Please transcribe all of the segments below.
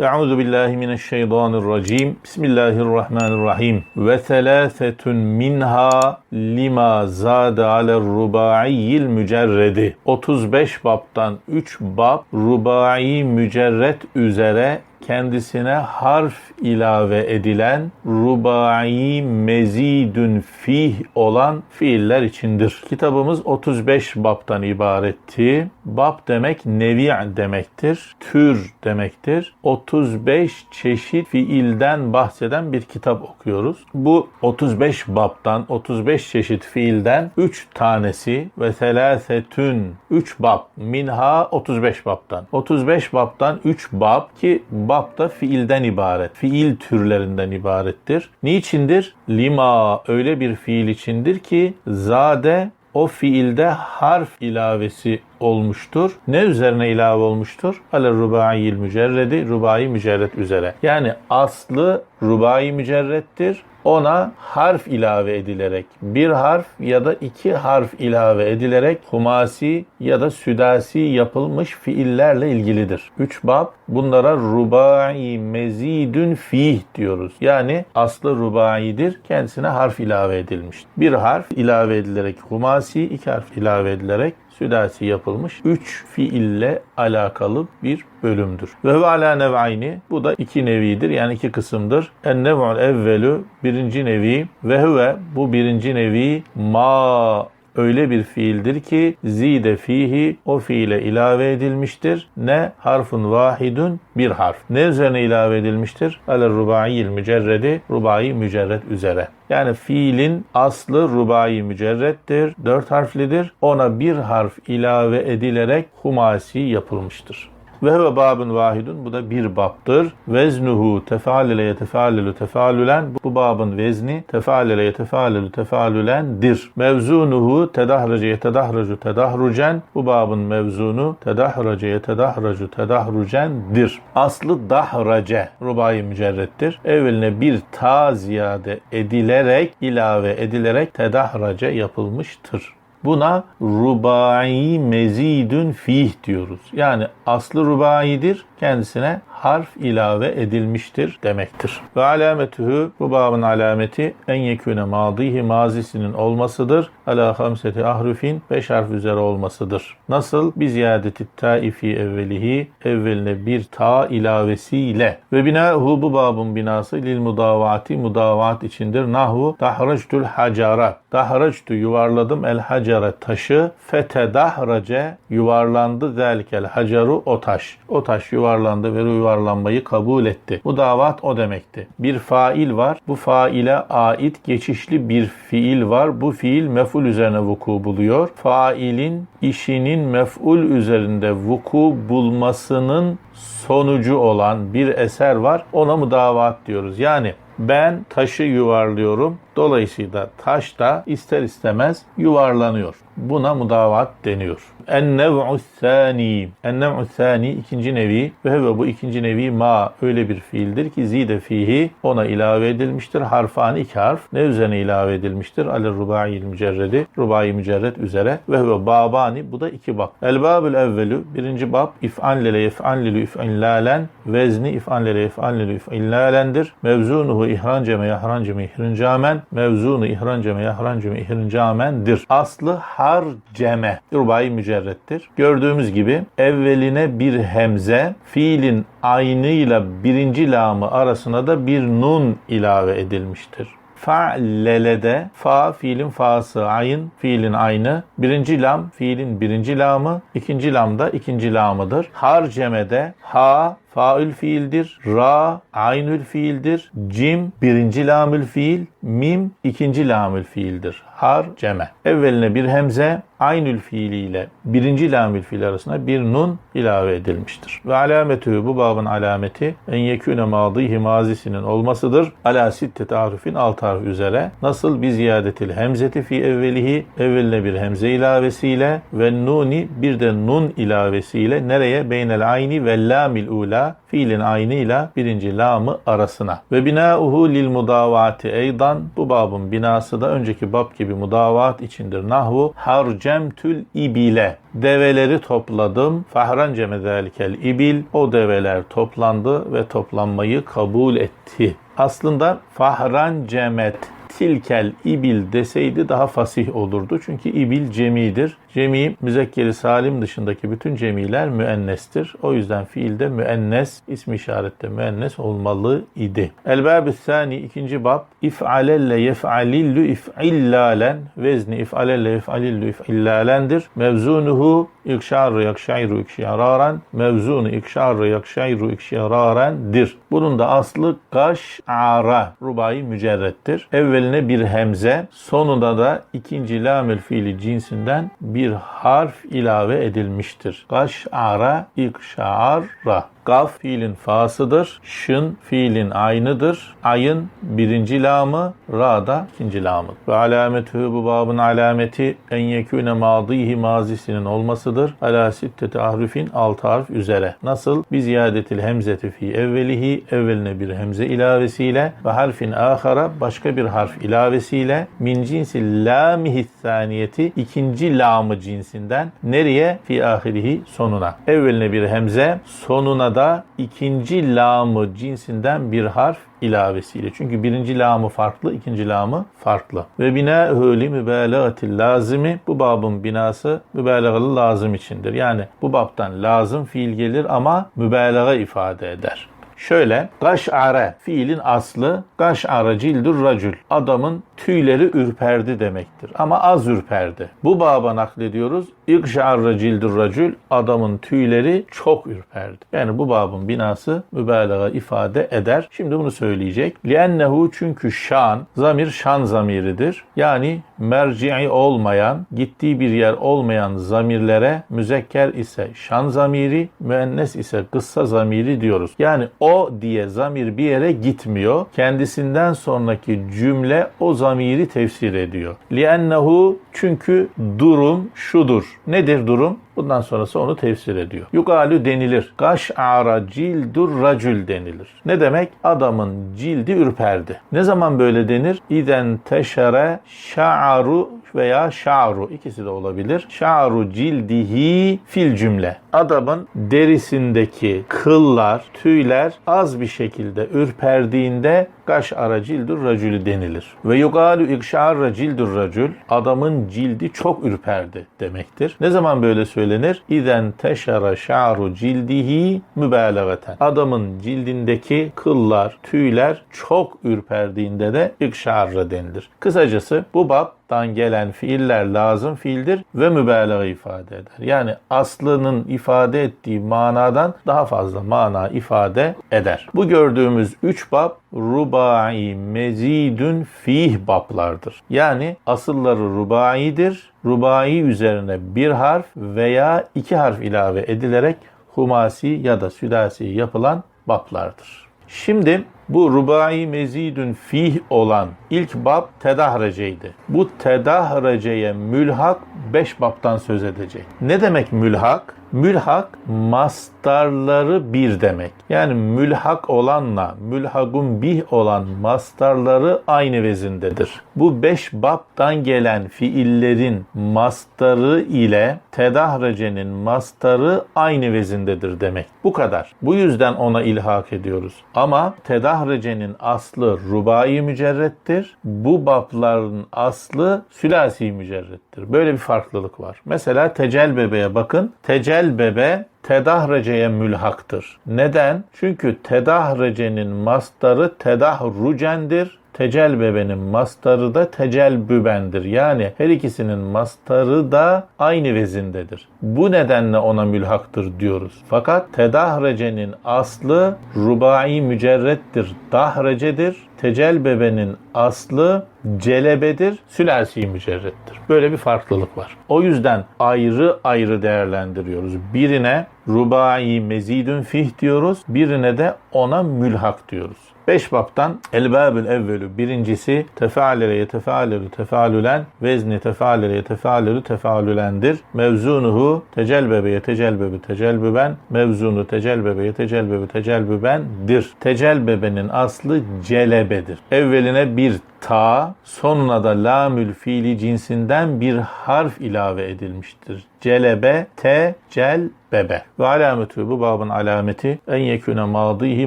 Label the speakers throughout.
Speaker 1: Euzu billahi mineşşeytanirracim. Bismillahirrahmanirrahim. Ve selâsetun minha lima zâde aler rubaiyil mücerredi. 35 babtan 3 bab rubai mücerret üzere kendisine harf ilave edilen rubai mezidün fih olan fiiller içindir. Kitabımız 35 babtan ibaretti. Bab demek nevi' demektir. Tür demektir. 35 çeşit fiilden bahseden bir kitap okuyoruz. Bu 35 babtan, 35 çeşit fiilden 3 tanesi ve selasetün 3 bab minha 35 babtan. 35 babtan 3 bab ki bab da fiilden ibaret. Fiil türlerinden ibarettir. Niçindir? Lima öyle bir fiil içindir ki zade o fiilde harf ilavesi olmuştur. Ne üzerine ilave olmuştur? Ale rubaiyil mücerredi, rubai mücerret üzere. Yani aslı rubai mücerrettir. Ona harf ilave edilerek, bir harf ya da iki harf ilave edilerek humasi ya da südasi yapılmış fiillerle ilgilidir. Üç bab bunlara rubai mezidün fih diyoruz. Yani aslı rubaidir. Kendisine harf ilave edilmiş. Bir harf ilave edilerek humasi, iki harf ilave edilerek südasi yapılmış 3 fiille alakalı bir bölümdür. Ve ala nev'ayni bu da iki nevidir yani iki kısımdır. En nev'ul evvelü birinci nevi ve huve bu birinci nevi ma öyle bir fiildir ki zide fihi o fiile ilave edilmiştir. Ne harfun vahidun bir harf. Ne üzerine ilave edilmiştir? Ale rubaiyil mücerredi rubai mücerred üzere. Yani fiilin aslı rubai mücerrettir, dört harflidir. Ona bir harf ilave edilerek humasi yapılmıştır. Ve huve babın vahidun. Bu da bir babdır. Veznuhu tefalile yetefalelu tefalülen. Bu babın vezni tefalile yetefalelu tefalülendir. Mevzunuhu tedahrace yetedahracu tedahrucen. Bu babın mevzunu tedahrace yetedahracu tedahrucendir. Aslı dahrace rubai mücerrettir. Evveline bir ta ziyade edilerek, ilave edilerek tedahrace yapılmıştır. Buna rubai mezidün fih diyoruz. Yani aslı rubaidir. Kendisine harf ilave edilmiştir demektir. Ve alametühü bu babın alameti en yekûne madihi mazisinin olmasıdır. Ala hamseti ahrufin beş harf üzere olmasıdır. Nasıl? Bir ziyadeti taifi evvelihi evveline bir ta ilavesiyle. Ve binahu bu babın binası lil mudavati mudavat içindir. Nahu dahrajtul hacara. Dahrajtu yuvarladım el hacara taşı. Fetedahrace yuvarlandı zelkel hacaru o taş. O taş yuvarlandı ve yuvarlanmayı kabul etti. Bu davat o demekti. Bir fail var. Bu faile ait geçişli bir fiil var. Bu fiil mef'ul üzerine vuku buluyor. Failin işinin mef'ul üzerinde vuku bulmasının sonucu olan bir eser var. Ona mudavat diyoruz. Yani ben taşı yuvarlıyorum. Dolayısıyla taş da ister istemez yuvarlanıyor. Buna mudavat deniyor. En-nev'u sani. En-nev'u sani ikinci nevi ve ve bu ikinci nevi ma öyle bir fiildir ki zide fihi ona ilave edilmiştir. Harfani iki harf. Ne üzerine ilave edilmiştir? Ale rubai mücerredi. Rubai mücerred üzere ve ve babani bu da iki bab. El babül evvelü birinci bab if'anlele if'anlelu if'inlalen vezni if'anlele if'anlelu if'inlalendir. Mevzunuhu ihranceme yahranceme ihrincamen mevzunu ihranceme yahranceme ihrincamendir. Aslı harceme rubai mücerrettir. Gördüğümüz gibi evveline bir hemze fiilin aynıyla birinci lamı arasına da bir nun ilave edilmiştir. Fa'lele'de fa fiilin fa'sı ayın fiilin aynı. Birinci lam fiilin birinci lamı. ikinci lam da ikinci lamıdır. Harceme'de ha faül fiildir. Ra aynül fiildir. Cim birinci lamül fiil. Mim ikinci lamül fiildir. Har ceme. Evveline bir hemze aynül fiiliyle birinci lamül fiil arasına bir nun ilave edilmiştir. Ve alametü bu babın alameti en yekûne madihi mazisinin olmasıdır. Ala sitte tarifin alt harf üzere. Nasıl bir ziyadetil hemzeti fi evvelihi evveline bir hemze ilavesiyle ve nuni bir de nun ilavesiyle nereye? Beynel ayni ve lamil ula fiilin aynıyla birinci lamı arasına. Ve binauhu lil mudavati eydan. Bu babın binası da önceki bab gibi mudavat içindir. Nahvu harcemtül ibile. Develeri topladım. Fahrance medalikel ibil. O develer toplandı ve toplanmayı kabul etti. Aslında fahrancemet tilkel ibil deseydi daha fasih olurdu. Çünkü ibil cemidir. Cemi müzekkeri salim dışındaki bütün cemiler müennestir. O yüzden fiilde müennes, ismi işarette müennes olmalı idi. El-Bab-ı Sani ikinci bab if'alelle yef'alillu if'illalen vezni if'alelle yef'alillu if'illalendir. Mevzunuhu ikşarı yakşayru ikşararan mevzunu ikşarı yakşayru ikşararendir. Bunun da aslı gaş'ara rubai mücerrettir. Evveline bir hemze sonunda da ikinci lamel fiili cinsinden bir harf ilave edilmiştir. Gaş'ara ikşara Gaf fiilin fasıdır. Şın fiilin aynıdır. Ayın birinci lamı, ra da ikinci lamı. Ve alametü bu babın alameti en yekûne madihi mazisinin olmasıdır. Ala sitteti ahrufin altı harf üzere. Nasıl? Bir ziyadetil hemzeti fi evvelihi evveline bir hemze ilavesiyle ve harfin ahara başka bir harf ilavesiyle min cinsi lamihi saniyeti ikinci lamı cinsinden nereye? Fi ahirihi sonuna. Evveline bir hemze sonuna da ikinci lamı cinsinden bir harf ilavesiyle. Çünkü birinci lamı farklı, ikinci lamı farklı. Ve bina huli mübalağatil lazimi bu babın binası mübalağalı lazım içindir. Yani bu babtan lazım fiil gelir ama mübalağa ifade eder. Şöyle gaş'are fiilin aslı gaş'are cildur racül. Adamın tüyleri ürperdi demektir. Ama az ürperdi. Bu baba naklediyoruz. İkşa'arra cildur racül. Adamın tüyleri çok ürperdi. Yani bu babın binası mübalağa ifade eder. Şimdi bunu söyleyecek. Liennehu çünkü şan, zamir şan zamiridir. Yani merci'i olmayan, gittiği bir yer olmayan zamirlere müzekker ise şan zamiri, müennes ise kıssa zamiri diyoruz. Yani o diye zamir bir yere gitmiyor. Kendisinden sonraki cümle o zamiri tefsir ediyor. Liennehu çünkü durum şudur. Nedir durum? Bundan sonrası onu tefsir ediyor. Yugalü denilir. Gaş'ara cildur racül denilir. Ne demek? Adamın cildi ürperdi. Ne zaman böyle denir? İden teşere şa'aru veya şa'ru ikisi de olabilir. Şa'ru cildihi fil cümle. Adamın derisindeki kıllar, tüyler az bir şekilde ürperdiğinde gaş ara cildur racülü denilir. Ve yugalu ikşar cildur racül adamın cildi çok ürperdi demektir. Ne zaman böyle söylenir? İzen teşara şa'ru cildihi mübalağaten. Adamın cildindeki kıllar, tüyler çok ürperdiğinde de ikşarra denilir. Kısacası bu babdan gelen fiiller lazım fiildir ve mübalağa ifade eder. Yani aslının ifade ettiği manadan daha fazla mana ifade eder. Bu gördüğümüz üç bab rubai mezidün fih bablardır. Yani asılları rubaidir. Rubai üzerine bir harf veya iki harf ilave edilerek humasi ya da südasi yapılan bablardır. Şimdi bu rubai mezidün fih olan ilk bab tedahreceydi. Bu tedahreceye mülhak beş babtan söz edecek. Ne demek mülhak? Mülhak mastarları bir demek. Yani mülhak olanla mülhagun bih olan mastarları aynı vezindedir. Bu beş babtan gelen fiillerin mastarı ile tedahrecenin mastarı aynı vezindedir demek. Bu kadar. Bu yüzden ona ilhak ediyoruz. Ama tedahrecenin aslı rubai mücerrettir. Bu babların aslı sülasi mücerrettir. Böyle bir farklılık var. Mesela tecel bebeğe bakın. Tecel bebe tedahrece'ye mülhaktır. Neden? Çünkü tedahrece'nin mastarı tedahrucendir. Tecel bebenin mastarı da tecelbübendir. Yani her ikisinin mastarı da aynı vezindedir. Bu nedenle ona mülhaktır diyoruz. Fakat tedahrece'nin aslı rubai mücerrettir, dahrecedir. Tecel bebenin aslı celebedir, sülasi mücerrettir. Böyle bir farklılık var. O yüzden ayrı ayrı değerlendiriyoruz. Birine rubai mezidün fih diyoruz, birine de ona mülhak diyoruz. Beş babtan elbabül evvelü birincisi tefealele yetefealelü tefealülen vezni tefealele yetefealelü tefealülendir. Mevzunuhu tecelbebe yetecelbebü tecelbüben mevzunu tecelbebe yetecelbebü tecelbübendir. Tecelbebenin aslı celebedir. Evveline bir ta, sonuna da lamül fiili cinsinden bir harf ilave edilmiştir. Celebe, te, cel, bebe. Ve alametü bu babın alameti en yeküne madihi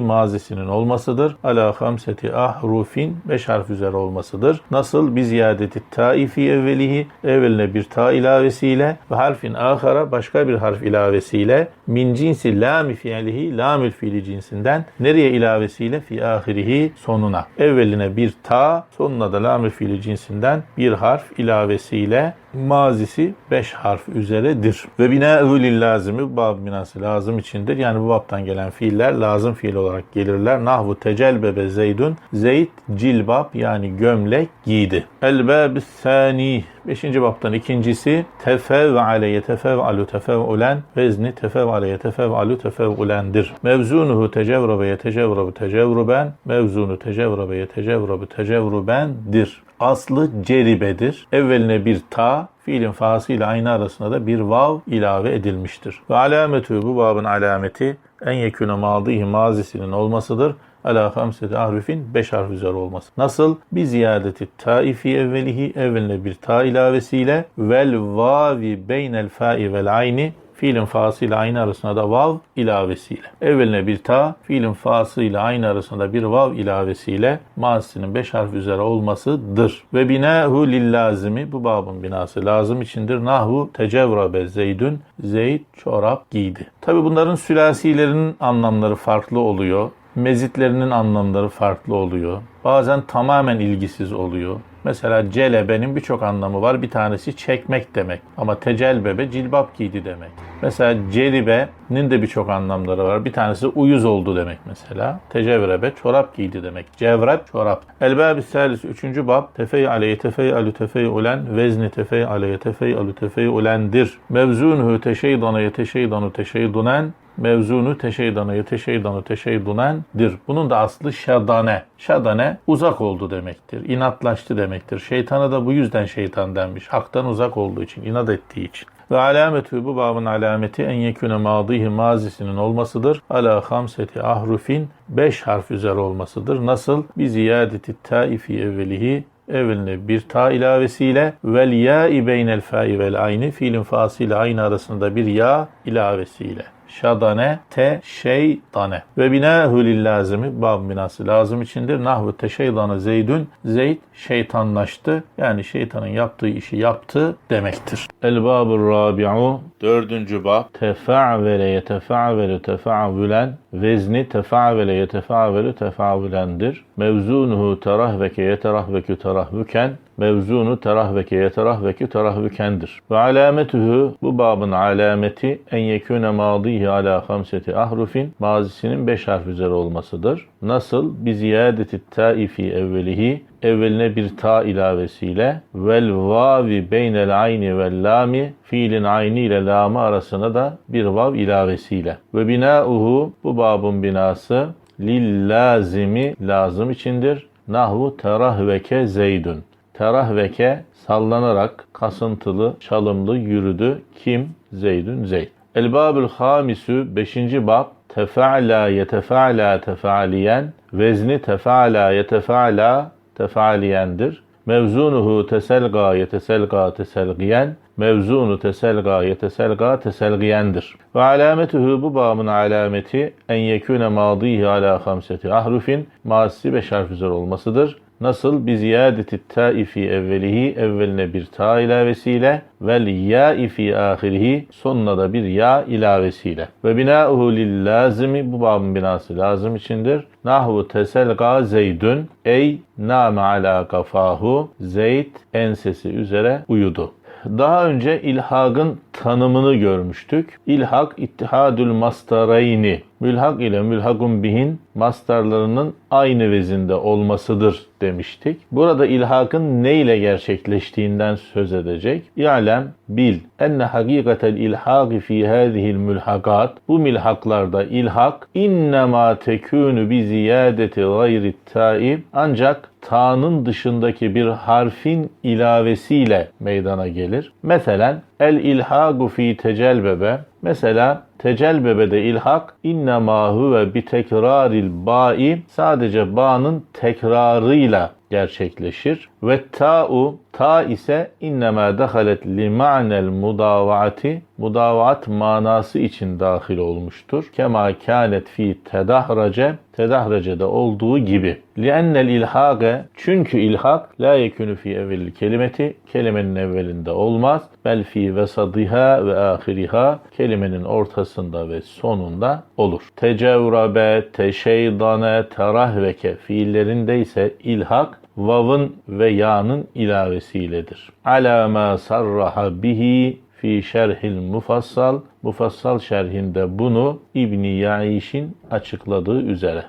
Speaker 1: mazisinin olmasıdır. Ala hamseti ahrufin beş harf üzere olmasıdır. Nasıl? Bir ziyadeti taifi evvelihi evveline bir ta ilavesiyle ve harfin ahara başka bir harf ilavesiyle min cinsi lami fiilihi lamül fiili cinsinden nereye ilavesiyle fi ahirihi sonuna. Evveline bir ta sonuna da lamül fiili cinsinden bir harf ilavesiyle mazisi 5 harf üzeredir. Ve binâhu lillâzimi bu bab binası lazım içindir. Yani bu babtan gelen fiiller lazım fiil olarak gelirler. Nahvu tecelbebe zeydun. Zeyd cilbab yani gömlek giydi. Elbâbü sâni. Beşinci babtan ikincisi tefev'ale yetefev'alu tefev'ulen vezni tefev'ale yetefev'alu tefev'ulendir. Mevzunuhu tecevrabe yetecevrabu tecevruben mevzunu tecevrabe yetecevrabu tecevrubendir. Aslı ceribedir. Evveline bir ta, fiilin fası ile aynı arasında da bir vav ilave edilmiştir. Ve alametü bu babın alameti en yekûne madihi mazisinin olmasıdır. Ala hamseti ahrufin beş harf üzeri olması. Nasıl? Bir ziyadeti taifi evvelihi evveline bir ta ilavesiyle vel vavi beynel fai vel ayni fiilin fası ile aynı arasında da vav ilavesiyle. Evveline bir ta, fiilin fası ile aynı arasında bir vav ilavesiyle mazisinin beş harf üzere olmasıdır. Ve binahu lillazimi bu babın binası lazım içindir. Nahu tecevrabe zeydün zeyd çorap giydi. Tabi bunların sülasilerinin anlamları farklı oluyor. Mezitlerinin anlamları farklı oluyor. Bazen tamamen ilgisiz oluyor. Mesela celebenin birçok anlamı var. Bir tanesi çekmek demek. Ama tecelbebe cilbap giydi demek. Mesela ceribenin de birçok anlamları var. Bir tanesi uyuz oldu demek mesela. Tecevrebe çorap giydi demek. Cevrep çorap. Elbab-ı salis 3. bab tefey aleyhi tefey alü tefey ulen vezni tefey aleyhi tefey alü tefey ulendir. Mevzunuhu teşeydana yeteşeydanu teşeydunen mevzunu teşeydanı yeteşeydanı teşeydunendir. Bunun da aslı şadane. Şadane uzak oldu demektir. İnatlaştı demektir. Şeytana da bu yüzden şeytan denmiş. Haktan uzak olduğu için, inat ettiği için. Ve alametü bu babın alameti en yeküne madihi mazisinin olmasıdır. Ala hamseti ahrufin beş harf üzere olmasıdır. Nasıl? Bir ziyadeti taifi evvelihi evveline bir ta ilavesiyle vel ya beynel fa'i vel ayni fiilin fasıyla aynı arasında bir ya ilavesiyle şadane te şeytane. Ve binahu lillazimi bab binası lazım içindir. Nahvu teşeydanı zeydün. Zeyd şeytanlaştı. Yani şeytanın yaptığı işi yaptı demektir. El babur rabi'u dördüncü bab. Tefa'vele yetefa'velu tefa'vülen vezni tefa'vele yetefa'velu tefa'vülendir. Mevzunuhu terahveke yeterahvekü terahvüken mevzunu terahveke yeterahvekü terahvükendir. Ve alametuhu bu babın alameti en yekûne madihi ala hamseti ahrufin mazisinin beş harf üzeri olmasıdır. Nasıl? Bi ziyadeti taifi evvelihi evveline bir ta ilavesiyle vel vavi beynel ayni vel lami fiilin ayni ile lamı arasına da bir vav ilavesiyle. Ve binauhu bu babın binası lil lazimi lazım içindir. Nahvu terahveke zeydün. Terahveke sallanarak kasıntılı, çalımlı yürüdü. Kim? Zeydün Zeyd. El-Babül Hamisü 5. bab tefa'la yetefa'la tefa'liyen vezni tefa'la yetefa'la tefa'liyendir. Mevzunuhu teselga yeteselga teselgiyen mevzunu teselga yeteselga teselgiyendir. Ve alametuhu bu babın alameti en yekûne madihi ala hamseti ahrufin mazisi beş harf üzeri olmasıdır. Nasıl? Bi ziyadeti taifi evvelihi evveline bir ta ilavesiyle vel ya fi ahirihi sonuna da bir ya ilavesiyle. Ve binauhu lil lazimi bu babın binası lazım içindir. Nahvu teselga zeydün ey name ala kafahu zeyd ensesi üzere uyudu. Daha önce ilhagın tanımını görmüştük. İlhak ittihadül mastarayni. Mülhak ile mülhakun bihin mastarlarının aynı vezinde olmasıdır demiştik. Burada ilhakın ne ile gerçekleştiğinden söz edecek. İ'lem bil enne hakikatel ilhaki fi hadihil mülhakat bu milhaklarda ilhak innema tekunu bi ziyadeti gayri taib ancak ta'nın dışındaki bir harfin ilavesiyle meydana gelir. Mesela el ilhagu fi tecelbebe Mesela tecelbebede ilhak innema huve bi tekraril ba'i sadece ba'nın tekrarıyla gerçekleşir. Ve ta'u ta ise innema dehalet li ma'nel mudavaati mudavaat manası için dahil olmuştur. Kema kânet fi tedahrace tedahracede olduğu gibi. Li'ennel ilhage çünkü ilhak la yekunu fi evvelil kelimeti kelimenin evvelinde olmaz. Bel fi vesadiha ve ahiriha kelimenin ortasında ve sonunda olur. Tecevrabe, teşeydane, terahveke fiillerinde ise ilhak vavın ve ya'nın ilavesiyledir. Ala ma sarraha bihi fi şerhil mufassal mufassal şerhinde bunu İbni Yaiş'in açıkladığı üzere.